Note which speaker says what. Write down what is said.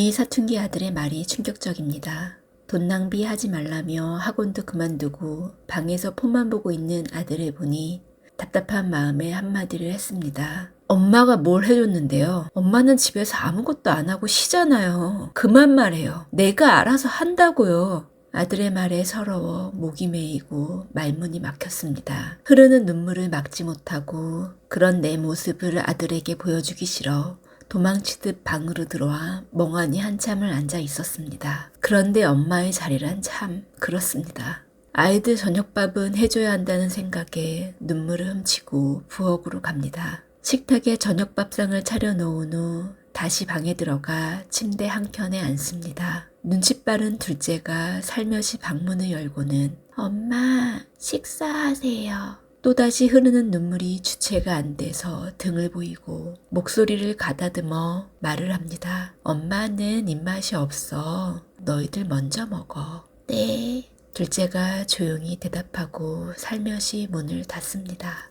Speaker 1: 이 사춘기 아들의 말이 충격적입니다. 돈 낭비하지 말라며 학원도 그만두고 방에서 폰만 보고 있는 아들을 보니 답답한 마음에 한마디를 했습니다. 엄마가 뭘 해줬는데요? 엄마는 집에서 아무것도 안 하고 쉬잖아요. 그만 말해요. 내가 알아서 한다고요. 아들의 말에 서러워 목이 메이고 말문이 막혔습니다. 흐르는 눈물을 막지 못하고 그런 내 모습을 아들에게 보여주기 싫어 도망치듯 방으로 들어와 멍하니 한참을 앉아 있었습니다. 그런데 엄마의 자리란 참 그렇습니다. 아이들 저녁밥은 해줘야 한다는 생각에 눈물을 훔치고 부엌으로 갑니다. 식탁에 저녁밥상을 차려놓은 후 다시 방에 들어가 침대 한켠에 앉습니다. 눈치 빠른 둘째가 살며시 방문을 열고는 엄마 식사하세요. 또다시 흐르는 눈물이 주체가 안 돼서 등을 보이고 목소리를 가다듬어 말을 합니다. 엄마는 입맛이 없어. 너희들 먼저 먹어. 네. 둘째가 조용히 대답하고 살며시 문을 닫습니다.